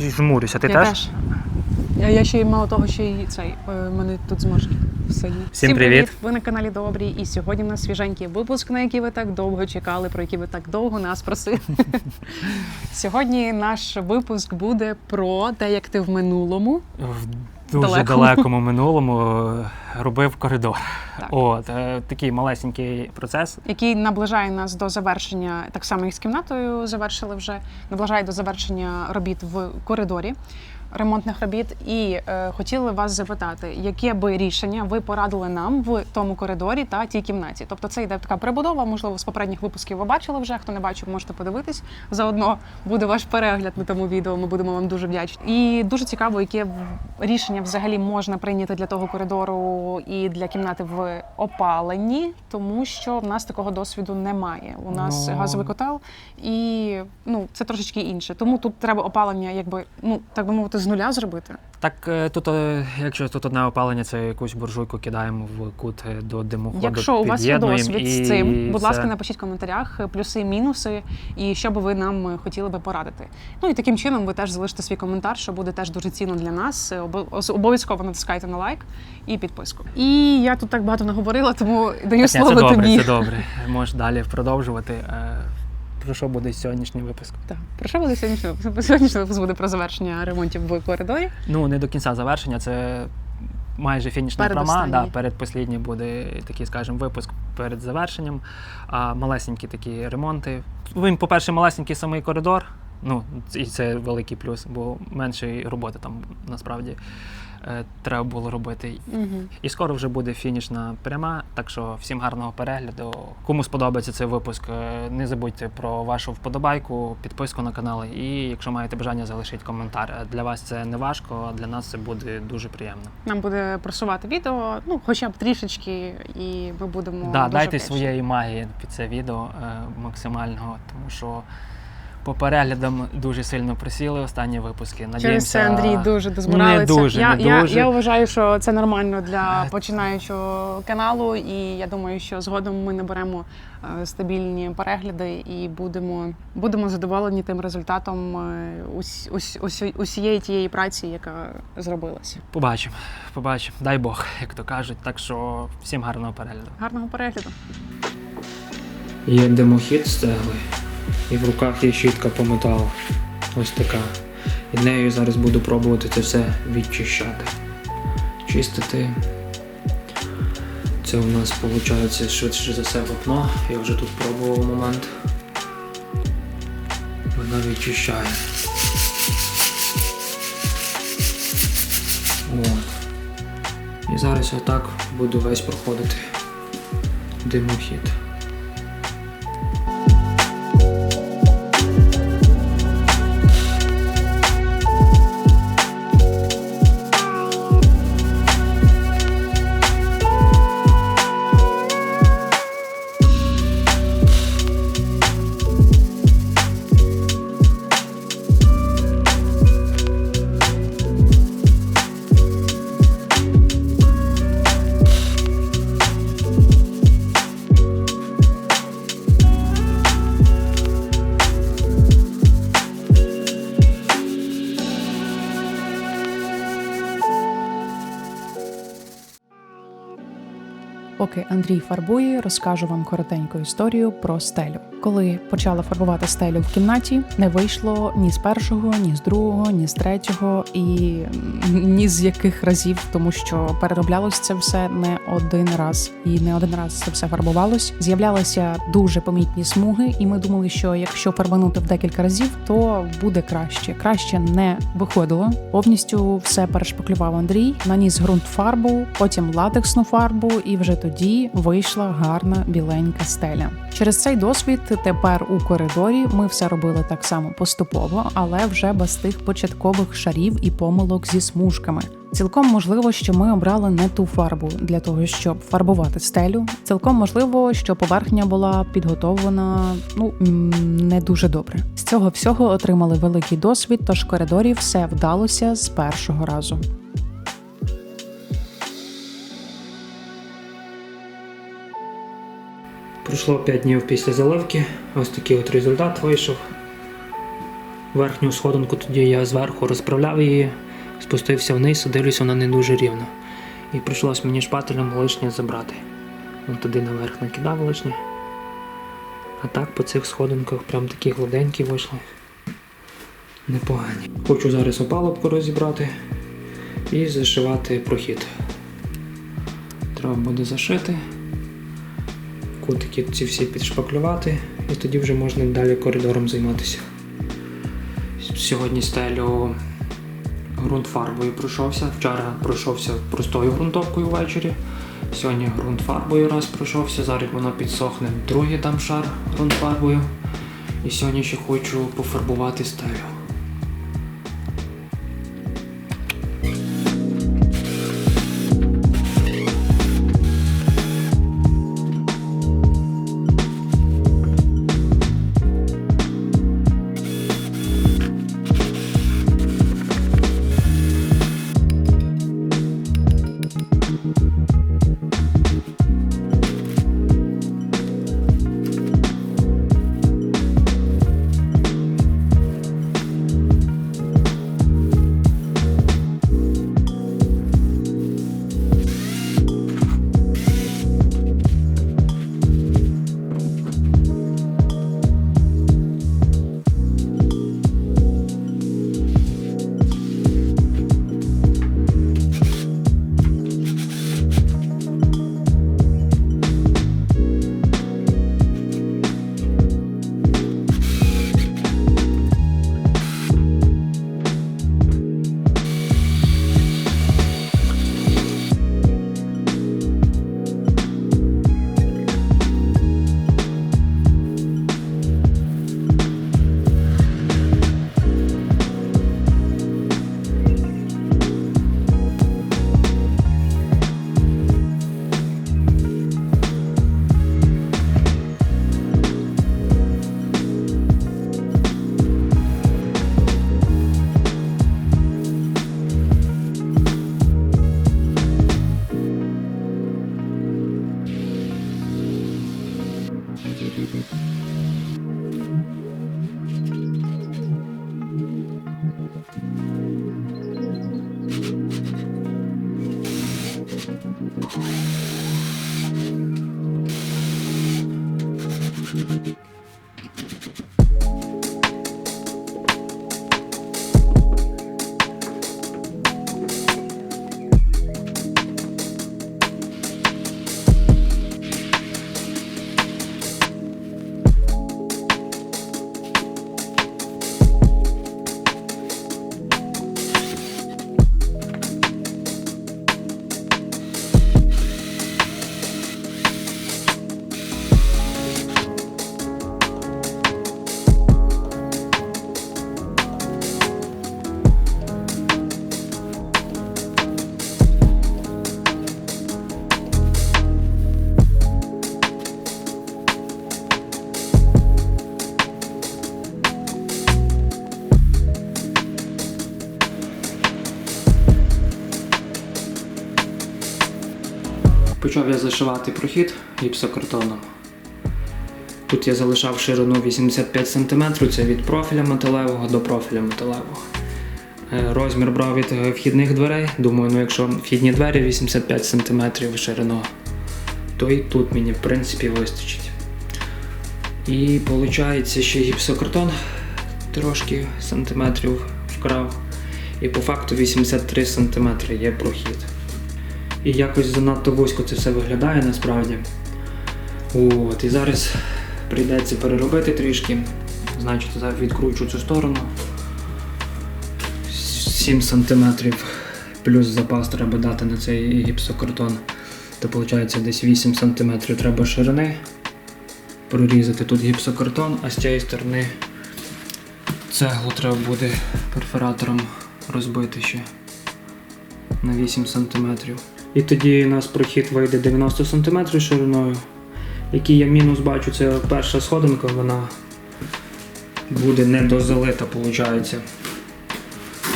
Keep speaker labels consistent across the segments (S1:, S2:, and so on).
S1: Жмурюся, ти
S2: я
S1: теж?
S2: Я, я ще й мало того, ще й цей. е, мене тут зморшки сильні.
S1: Всім привіт.
S2: Ви на каналі Добрі, і сьогодні в нас свіженький випуск, на який ви так довго чекали, про який ви так довго нас просили. сьогодні наш випуск буде про те, як ти в минулому.
S1: В дуже
S2: Далекому.
S1: далекому минулому е, робив коридор.
S2: Так.
S1: От, е, такий малесенький процес.
S2: який наближає нас до завершення, так само і з кімнатою завершили вже, наближає до завершення робіт в коридорі. Ремонтних робіт, і е, хотіли вас запитати, яке би рішення ви порадили нам в тому коридорі та тій кімнаті. Тобто це йде така прибудова. Можливо, з попередніх випусків ви бачили вже. Хто не бачив, можете подивитись. Заодно буде ваш перегляд на тому відео. Ми будемо вам дуже вдячні. І дуже цікаво, яке рішення взагалі можна прийняти для того коридору і для кімнати в опаленні, тому що в нас такого досвіду немає. У нас
S1: Ну.
S2: газовий котел, і ну це трошечки інше. Тому тут треба опалення, якби ну так би мовити, з нуля зробити.
S1: Так, е, тут, е, якщо тут одне опалення, це якусь буржуйку кидаємо в кут е, до димоходу.
S2: Якщо у вас є досвід з цим, будь ласка, напишіть в коментарях плюси, мінуси і що би ви нам хотіли би порадити. Ну і таким чином ви теж залишите свій коментар, що буде теж дуже цінно для нас. Обов'язково натискайте на лайк і підписку. І я тут так багато наговорила, тому даю слово
S1: це добре,
S2: тобі.
S1: це добре. Можеш далі продовжувати. Про що буде сьогоднішній випуск?
S2: Так, про що буде сьогоднішній випуск? Сьогоднішній випуск буде про завершення ремонтів в коридорі.
S1: Ну, не до кінця завершення, це майже фінішна пряма. Да, передпослідній буде такий, скажімо, випуск перед завершенням. А малесенькі такі ремонти. Він, по-перше, малесенький самий коридор. Ну, і це великий плюс, бо менше роботи там насправді треба було робити.
S2: Угу.
S1: І скоро вже буде фінішна пряма. Так що всім гарного перегляду. Кому сподобається цей випуск, е, не забудьте про вашу вподобайку, підписку на канал. І якщо маєте бажання, залишіть коментар. Е, Для вас це не важко, а для нас це буде дуже приємно.
S2: Нам буде просувати відео, ну хоча б трішечки, і ми будемо
S1: да,
S2: дуже
S1: дайте
S2: вдячні.
S1: своєї магії під це відео е, максимального, тому що по переглядам дуже сильно присіли останні випуски.
S2: Через це Андрій дуже дозморалиться.
S1: Не дуже,
S2: я,
S1: не
S2: я,
S1: дуже.
S2: я вважаю, що це нормально для
S1: Е.
S2: починаючого каналу, і я думаю, що згодом ми наберемо е, стабільні перегляди і будемо, будемо задоволені тим результатом е, ус, ус, ус, усієї тієї праці, яка зробилася.
S1: Побачимо, побачимо. Дай Бог, як то кажуть. Так що всім гарного перегляду.
S2: Гарного перегляду.
S1: Є димохід з цегли, і в руках є щітка по металу. Ось така. І нею зараз буду пробувати це все відчищати. Чистити. Це у нас виходить швидше за все вапно. Я вже тут пробував момент. Вона відчищає. От. І зараз я так буду весь проходити димохід.
S2: Поки Андрій фарбує, розкажу вам коротеньку історію про стелю. Коли почала фарбувати стелю в кімнаті, не вийшло ні з першого, ні з другого, ні з третього і ні з яких разів, тому що перероблялось це все не один раз, і не один раз це все фарбувалось. З'являлися дуже помітні смуги, і ми думали, що якщо фарбанути в декілька разів, то буде краще. Краще не виходило. Повністю все перешпаклював Андрій, наніс ґрунт фарбу, потім латексну фарбу, і вже тоді вийшла гарна біленька стеля. Через цей досвід тепер у коридорі ми все робили так само поступово, але вже без тих початкових шарів і помилок зі смужками. Цілком можливо, що ми обрали не ту фарбу для того, щоб фарбувати стелю. Цілком можливо, що поверхня була підготовлена ну не дуже добре. З цього всього отримали великий досвід, тож коридорі все вдалося з першого разу.
S1: Пройшло 5 днів після заливки. Ось такий от результат вийшов. верхню сходинку, тоді я зверху розправляв її, спустився вниз, дивлюсь, вона не дуже рівна. І прийшлось мені шпателем лишнє забрати. Вон туди наверх накидав лишнє. А так по цих сходинках прям такі гладенькі вийшли. Непогані. Хочу зараз опалубку розібрати і зашивати прохід. Треба буде зашити, кутики ці всі підшпаклювати, і тоді вже можна далі коридором займатися. Сьогодні стелю ґрунт фарбою пройшовся. Вчора пройшовся простою ґрунтовкою ввечері. Сьогодні ґрунт фарбою раз пройшовся, зараз воно підсохне другий там шар ґрунт фарбою. І сьогодні ще хочу пофарбувати стелю. Thank you. Почав я зашивати прохід гіпсокартоном. Тут я залишав ширину 85 см, це від профіля металевого до профіля металевого. Е, Розмір брав від е, вхідних дверей. Думаю, ну якщо вхідні двері 85 см ширина, то і тут мені в принципі вистачить. І виходить ще гіпсокартон трошки сантиметрів вкрав. І по факту 83 см є прохід. І якось занадто вузько це все виглядає насправді. От, і зараз прийдеться переробити трішки. Значить, відкручу цю сторону. 7 см плюс запас треба дати на цей гіпсокартон. То виходить десь 8 см треба ширини. Прорізати тут гіпсокартон, а з цієї сторони цеглу треба буде перфоратором розбити ще на 8 см. І тоді у нас прохід вийде 90 см шириною. Який я мінус бачу, це перша сходинка, вона буде недозалита, виходить.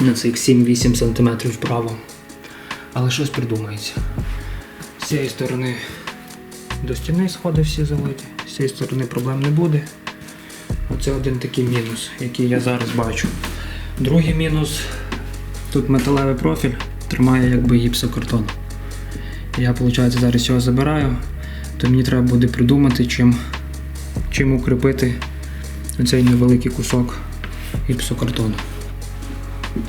S1: На цих 7-8 см вправо. Але щось придумається. З цієї сторони до стіни сходи всі залиті, з цієї сторони проблем не буде. Оце один такий мінус, який я зараз бачу. Другий мінус тут металевий профіль тримає якби гіпсокартон. Я, виходить, зараз його забираю, то мені треба буде придумати, чим, чим укріпити оцей невеликий кусок гіпсокартону.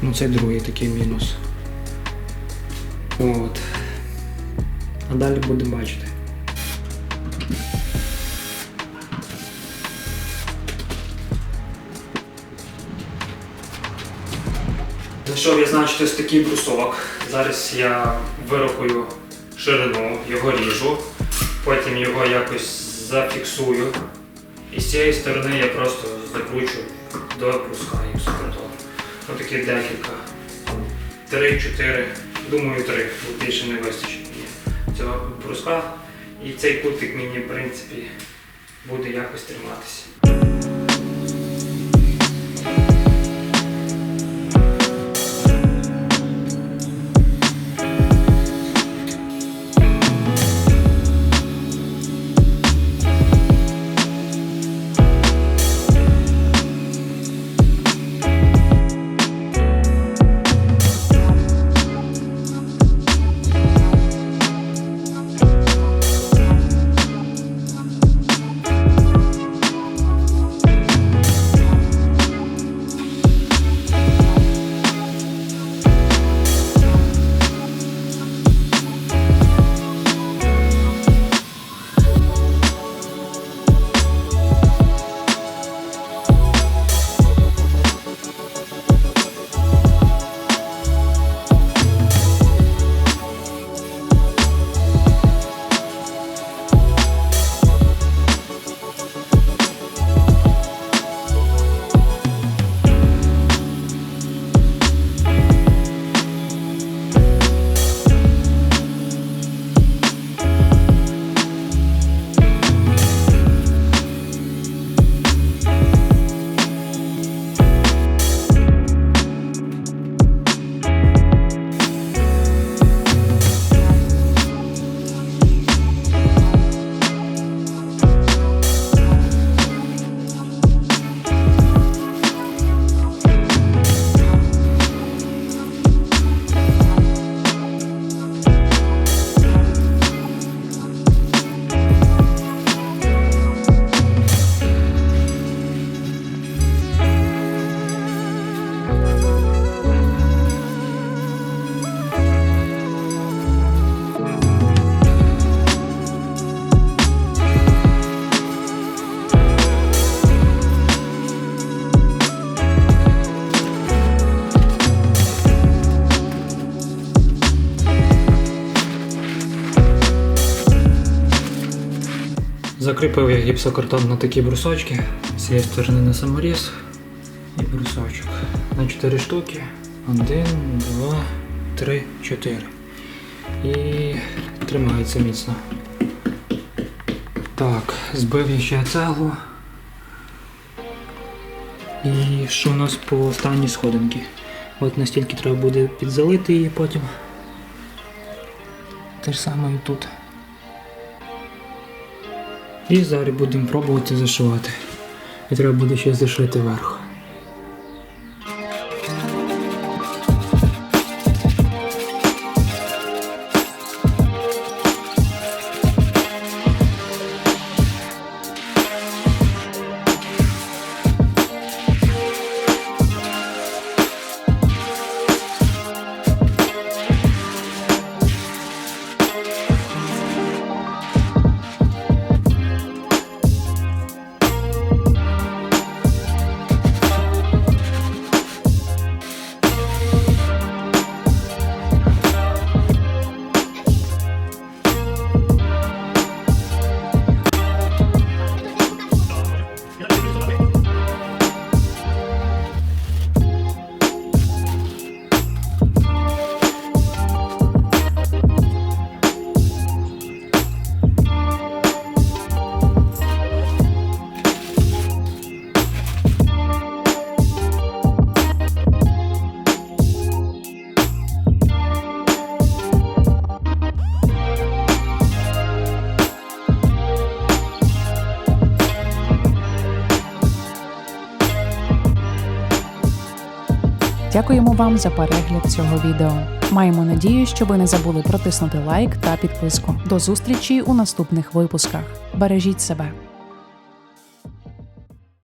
S1: Ну, це другий такий мінус. От. А далі будемо бачити. Знайшов я, значить, ось такий брусок. Зараз я вирахую ширину, його ріжу, потім його якось зафіксую. І з цієї сторони я просто закручу до бруска гіпсокартону. Ось такі декілька. Три-чотири, думаю, три, бо більше не вистачить мені цього бруска. І цей кутик мені, в принципі, буде якось триматися. Закріпив я гіпсокартон на такі брусочки. З цієї сторони на саморіз і брусочок. На 4 штуки. Один, два, три, чотири. І тримається міцно. Так, збив я ще цеглу. І що у нас по останній сходинці? От настільки треба буде підзалити її потім. Те ж саме і тут. І зараз будемо пробувати зашивати. І треба буде ще зашити верх.
S3: Дякуємо вам за перегляд цього відео. Маємо надію, що ви не забули протиснути лайк та підписку. До зустрічі у наступних випусках. Бережіть себе.